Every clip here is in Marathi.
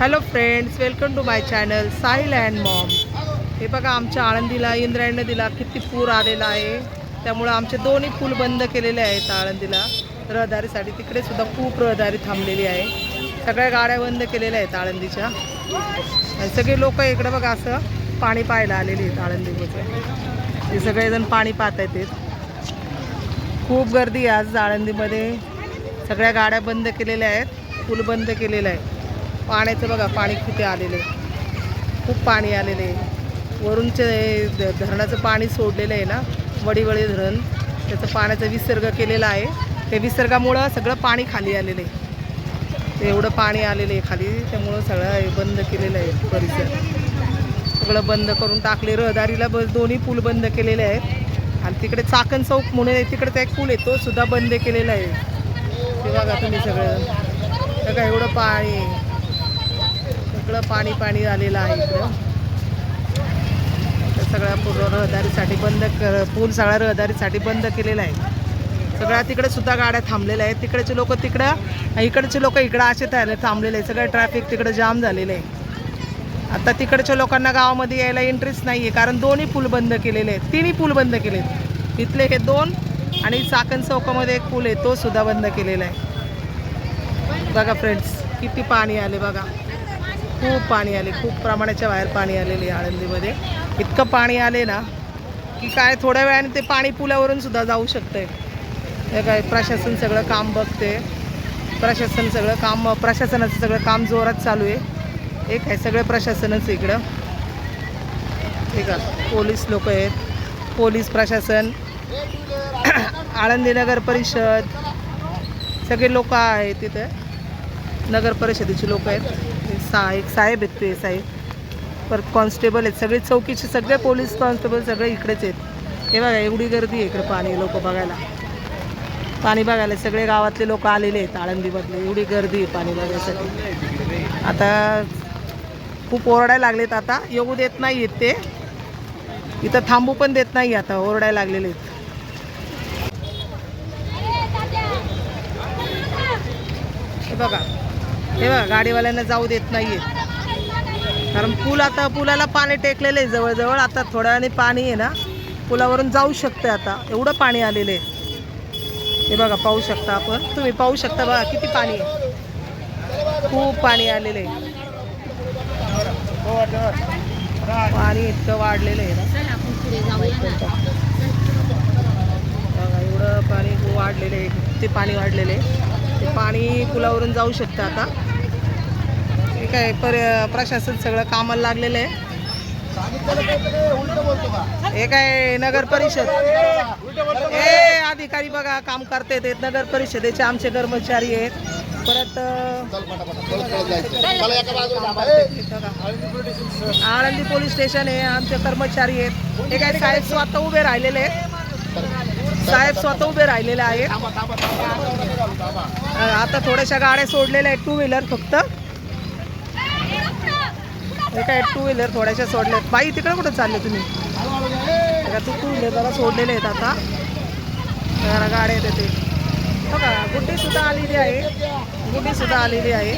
Hello friends welcome to my channel Sahil and mom हे बघा आमच्या आळंदीला इंद्रायण नदीला किती पूर आलेला आहे. त्यामुळं आमचे दोन्ही पूल बंद केलेले आहेत आळंदीला. रहदारीसाठी तिकडे सुद्धा खूप रहदारी थांबलेली आहे. सगळ्या गाड्या बंद केलेल्या आहेत आळंदीच्या. आणि सगळे लोक इकडे बघा असं पाणी पाहायला आलेले आहेत आळंदीमध्ये. ते सगळेजण पाणी पाहत आहेत खूप गर्दी आहे आज आळंदीमध्ये. सगळ्या गाड्या बंद केलेल्या आहेत पूल बंद केलेला आहे. पाण्याचं बघा पाणी किती आलेलं आहे? खूप पाणी आलेलं आहे. वरूनचे धरणाचं पाणी सोडलेलं आहे ना वडीवळी धरण त्याचं पाण्याचा विसर्ग केलेला आहे. त्या विसर्गामुळं सगळं पाणी खाली आलेलं आहे. ते एवढं पाणी आलेलं आहे खाली त्यामुळं सगळं हे बंद केलेलं आहे परिसर. सगळं बंद करून टाकले रहदारीला बस दोन्ही पूल बंद केलेले आहेत. आणि तिकडे चाकण चौक म्हणून आहे, तिकडे एक पूल आहे तो सुद्धा बंद केलेला आहे. ते बघा तुम्ही सगळं. बघा एवढं पाणी सगळं पाणी पाणी आलेलं आहे इकडं. सगळ्या पूर्ण रहदारीसाठी बंद कर पूल सगळ्या रहदारीसाठी बंद केलेला आहे. सगळ्या तिकडे सुद्धा गाड्या थांबलेल्या आहेत. तिकडचे लोक तिकडं इकडचे लोक इकडं असे तयार थांबलेले आहेत. सगळं ट्रॅफिक तिकडं जाम झालेलं आहे. आता तिकडच्या लोकांना गावामध्ये यायला इंटरेस्ट नाही आहे कारण दोन्ही पूल बंद केलेले आहेत. तिन्ही पूल बंद केले आहेत इथले हे दोन आणि चाकण चौकामध्ये एक पूल आहे तो सुद्धा बंद केलेला आहे. बघा फ्रेंड्स किती पाणी आले बघा. खूप पाणी आले खूप प्रमाणाच्या बाहेर पाणी आलेले आहे आळंदीमध्ये. इतकं पाणी आले ना की काय थोड्या वेळाने ते पाणी पुलावरून सुद्धा जाऊ शकतं आहे काय प्रशासन सगळं काम बघते प्रशासन सगळं काम प्रशासनाचं सगळं काम जोरात चालू आहे. एक आहे सगळं प्रशासनच इकडं. ठीक आहे पोलीस लोक आहेत. पोलीस प्रशासन आळंदी नगर परिषद सगळे लोक आहेत तिथे नगर परिषदेचे लोक आहेत. सा एक साहेब आहेत आहे साहेब. परत कॉन्स्टेबल आहेत. सगळे चौकीचे सगळे पोलीस कॉन्स्टेबल सगळे इकडेच आहेत. हे बघा एवढी गर्दी आहे इकडे पाणी लोक बघायला. पाणी बघायला सगळे गावातले लोक आलेले आहेत आळंदीमधले. एवढी गर्दी आहे पाणी बघायसाठी. आता खूप ओरडायला लागलेत आता. येऊ देत नाही आहेत ते. इथं थांबू पण देत नाही आता ओरडायला लागलेले आहेत. हे बघा. हे बघा गाडीवाल्यांना जाऊ देत नाही आहेत कारण पूल आता पुलाला पाणी टेकलेलं आहे जवळजवळ. आता थोड्या वेळाने पाणी आहे ना पुलावरून जाऊ शकते आता. एवढं पाणी आलेलं आहे. हे बघा पाहू शकता आपण. तुम्ही पाहू शकता बघा किती पाणी आहे. खूप पाणी आलेलं आहे. पाणी इतकं वाढलेलं आहे ना. बघा एवढं पाणी वाढलेलं आहे. ते पाणी वाढलेलं आहे. पाणी पुलावरून जाऊ शकतं आता. ठीक आहे पर प्रशासन सगळं कामाला लागलेलं आहे. हे काय नगर परिषद? हे अधिकारी बघा काम करते नगर परिषदेचे आमचे कर्मचारी आहेत. परत आळंदी पोलीस स्टेशन आहे आमचे कर्मचारी आहेत. हे काय साहेब स्वतः उभे राहिलेले आहेत. साहेब स्वतः उभे राहिलेले आहेत. आता थोड्याशा गाड्या सोडलेल्या आहेत टू व्हीलर फक्त काय टू व्हीलर थोड्याशा सोडल्यात. बाई तिकडे कुठं चालले तुम्ही? तू टू व्हीलर जरा सोडलेले आहेत आता. जरा गाड्या आहेत ते. हो बघा गुड्डी सुद्धा आलेली आहे. गुड्डी सुद्धा आलेली आहे.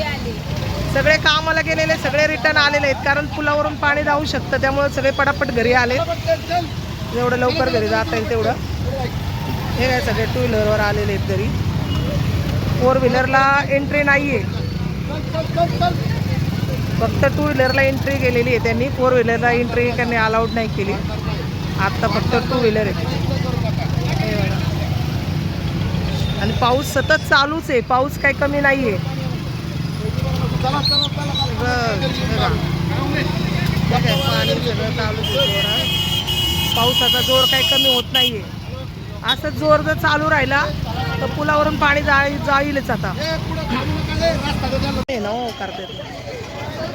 सगळे कामाला गेलेले सगळे रिटर्न आलेले आहेत. कारण पुलावरून पाणी जाऊ शकतं. त्यामुळे सगळे पटापट घरी आले जेवढं लवकर घरी जाता येईल तेवढं. हे काय सगळे टू व्हीलरवर आलेले आहेत तरी फोर व्हीलरला एंट्री नाही आहे फक्त टू व्हीलरला एंट्री केलेली आहे त्यांनी. फोर व्हीलरला एंट्री त्यांनी अलाउड नाही केली. आत्ता फक्त टू व्हीलर आहे आणि पाऊस सतत चालूच आहे. पाऊस काही कमी नाही आहे पाणी चालूच आहे जोर काही कमी होत नाही आहे असं जोर जर चालू राहिला तर पुलावरून पाणी जाई जाईलच आता. हे ना हो करते.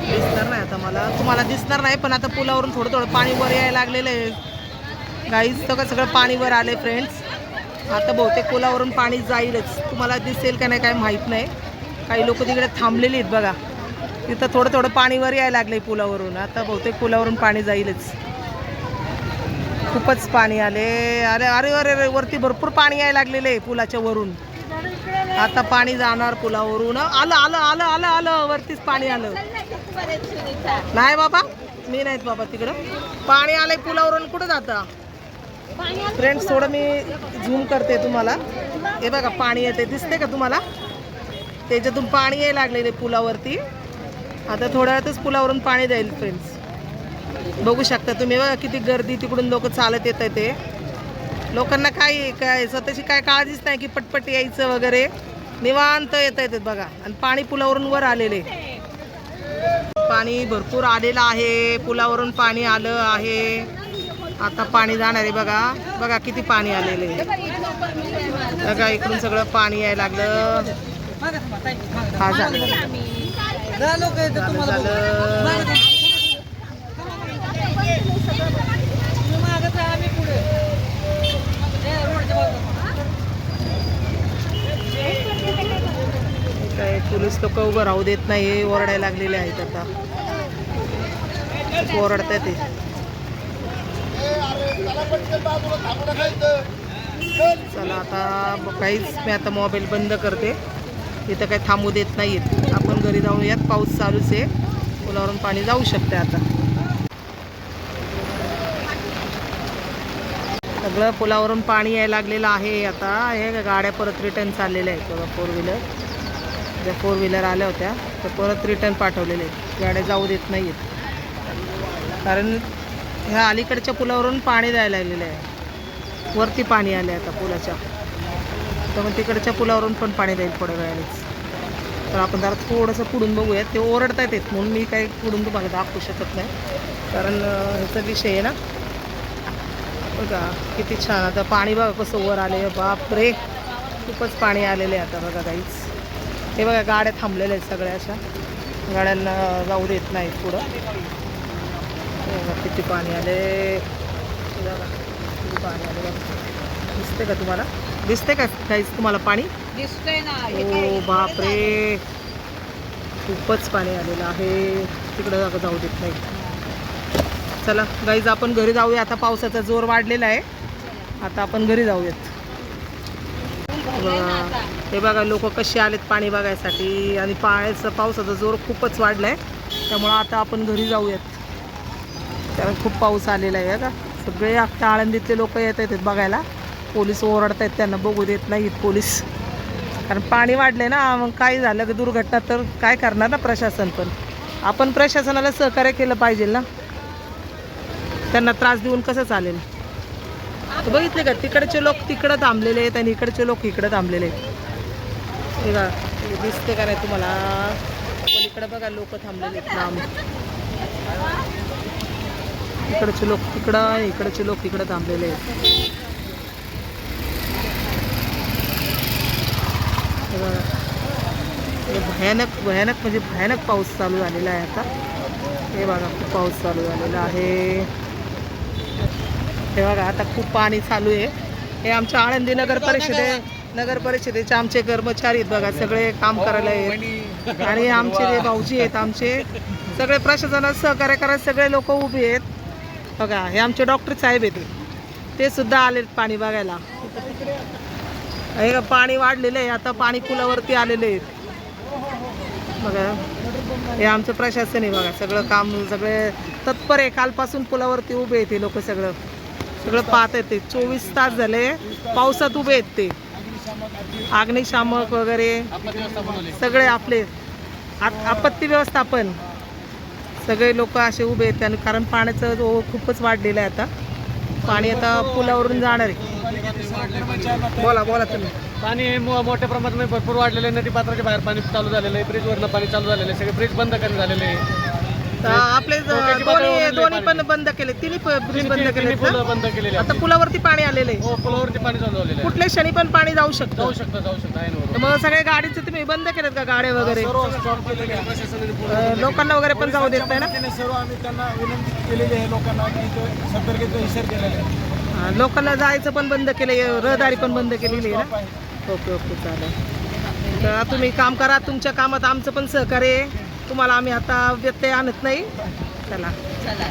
दिसणार नाही आता मला. तुम्हाला दिसणार नाही पण आता पुलावरून थोडं थोडं पाणी वर यायला लागलेलं आहे. गाईच तर सगळं पाणी वर आले फ्रेंड्स आता बहुतेक पुलावरून पाणी जाईलच. तुम्हाला दिसेल का नाही काय माहीत नाही. काही लोक तिकडे थांबलेली आहेत बघा. तिथं थोडं थोडं पाणी वर यायला लागले पुलावरून. आता बहुतेक पुलावरून पाणी जाईलच. खूपच पाणी आले. अरे अरे अरे अरे वरती भरपूर पाणी यायला लागलेलं आहे पुलाच्या वरून. आता पाणी जाणार पुलावरून. आलं आलं आलं आलं आलं वरतीच पाणी आलं. नाही बाबा मी नाहीत बाबा तिकडं. पाणी आलंय पुलावरून. कुठं जातं? फ्रेंड्स थोडं मी झूम करते तुम्हाला. हे बघा पाणी येते दिसते का तुम्हाला? त्याच्यातून पाणी यायला लागलेले पुलावरती. आता थोड्या वेळातच पुलावरून पाणी जाईल फ्रेंड्स बघू शकता तुम्ही. बघा किती गर्दी तिकडून लोक चालत येत ते. लोकांना काय काय स्वतःची काय काळजीच नाही की पटपट यायचं वगैरे. निवांत येत येतात बघा. आणि पाणी पुलावरून वर आलेले. पाणी भरपूर आलेलं आहे. पुलावरून पाणी आलं आहे. आता पाणी जाणार आहे बघा. बघा किती पाणी आलेले बघा इकडून सगळं पाणी यायला लागलं. हा झालं. झालं. काय पोलीस लोक उभं राहू देत नाही ओरडायला लागलेले आहेत आता. खूप आहे ते. चला आता काहीच मी आता मोबाईल बंद करते. इथं काही थांबू देत नाहीत आपण घरी जाऊन यात पाऊस चालूच आहे. पुलावरून पाणी जाऊ शकते आता. सगळं पुलावरून पाणी यायला लागलेलं आहे आता. हे गाड्या परत रिटर्न चाललेल्या आहेत. बघा फोर व्हीलर ज्या फोर व्हीलर आल्या होत्या त्या परत रिटर्न पाठवलेले आहेत. गाड्या जाऊ देत नाही आहेत कारण ह्या अलीकडच्या पुलावरून पाणी द्यायला लागलेलं आहे. वरती पाणी आले आता पुलाच्या. तर मग तिकडच्या पुलावरून पण पाणी जाईल थोड्या वेळानेच. तर आपण जरा थोडंसं पुढून बघूयात. ते ओरडता येत म्हणून मी काही पुढून तुम्हाला दाखवू शकत नाही. कारण ह्याचा विषय आहे ना. बघा किती छान. आता पाणी बघा कसं वर आले बाप रे खूपच पाणी आलेलं आहे आता बघा काहीच हे बघा गाड्या थांबलेल्या आहेत सगळ्या अशा. गाड्यांना जाऊ देत नाहीत पुढं. हे किती पाणी आले. किती पाणी आले. दिसते का तुम्हाला? दिसते का काहीच तुम्हाला पाणी? दिसतोय ना हे ओ? बापरे. खूपच पाणी आलेलं आहे. तिकडं जागा जाऊ देत नाही चला गाईज आपण घरी जाऊया. आता पावसाचा जोर वाढलेला आहे. आता आपण घरी जाऊयात. हे बघा लोक कसे आलेत पाणी बघायसाठी. आणि पाण्याचा पावसाचा जोर खूपच वाढलाय. त्यामुळं आता आपण घरी जाऊयात. कारण खूप पाऊस आलेला आहे का सगळे अख्ख्या आळंदीतले लोक येत आहेत बघायला. पोलीस ओरडत आहेत त्यांना बघू देत नाहीत पोलीस. कारण पाणी वाढले ना मग काय झालं? की दुर्घटना तर काय करणार ना प्रशासन पण? आपण प्रशासनाला सहकार्य केलं पाहिजे ना? त्यांना त्रास देऊन कसं चालेल? बघितले का तिकडचे लोक तिकडं थांबलेले आहेत आणि इकडचे लोक इकडं थांबलेले आहेत. हे बघा दिसते का नाही तुम्हाला? पण इकडं बघा लोक थांबलेले आहेत. लांब. इकडचे लोक तिकडं इकडचे लोक इकडं थांबलेले आहेत. हे बघा. हे भयानक भयानक म्हणजे भयानक पाऊस चालू झालेला आहे आता. हे बघा खूप पाऊस चालू झालेला आहे. हे बघा आता खूप पाणी चालू आहे. हे आमच्या आळंदी नगर परिषदे नगर परिषदेचे आमचे कर्मचारी आहेत बघा सगळे काम करायला आहेत. आणि आमचे जे भाऊजी आहेत आमचे सगळे प्रशासनात सहकार्य करायला सगळे लोक उभे आहेत. बघा हे आमचे डॉक्टर साहेब आहेत. ते सुद्धा आलेत पाणी बघायला. हे पाणी वाढलेलं आहे. आता पाणी पुलावरती आलेले आहेत बघा हे आमचं प्रशासन आहे बघा. सगळं काम सगळे तत्पर आहे. कालपासून पुलावरती उभे आहेत हे लोक सगळं. सगळं पाहत आहेत ते. चोवीस तास झाले. पावसात उभे आहेत ते. अग्निशामक वगैरे. सगळे आपले. आपत्ती व्यवस्थापन. सगळे लोक असे उभे आहेत. आणि कारण पाण्याचं जो खूपच वाढलेलं आहे आता. पाणी आता पुलावरून जाणार आहे. बोला बोला तुम्ही. पाणी हे मो- मोठ्या प्रमाणात म्हणजे भरपूर वाढलेलं आहे. नदी पात्राच्या बाहेर पाणी चालू झालेलं आहे. ब्रिजवरनं पाणी चालू झालेलं आहे. सगळे ब्रिज बंद करण्यात झालेले आहे. आपले डोक्याची दोन्ही पण बंद केले तिन्ही ब्रिज बंद केले आता. पुलावरती पाणी आलेलं आहे हो पुलावरती पाणी चालू झालेलं आहे. कुठल्या क्षणी पण पाणी जाऊ शकतं. जाऊ शकतं जाऊ शकतं. मग सगळ्या गाडीचे तुम्ही बंद केलेत का गाड्या वगैरे? लोकांना वगैरे पण जाऊ देत नाही ना? सर्व आम्ही त्यांना विनंती केलेली आहे लोकांना सतर्कतेचा इशारा केलेला आहे. हा, लोकांना जायचं पण बंद केलं रहदारी पण बंद केलेली आहे ना? ओके ओके चालेल. तर तुम्ही काम करा तुमच्या कामात आमचं पण सहकार्य आहे. तुम्हाला आम्ही आता व्यत्यय आणत नाही. चला. चला.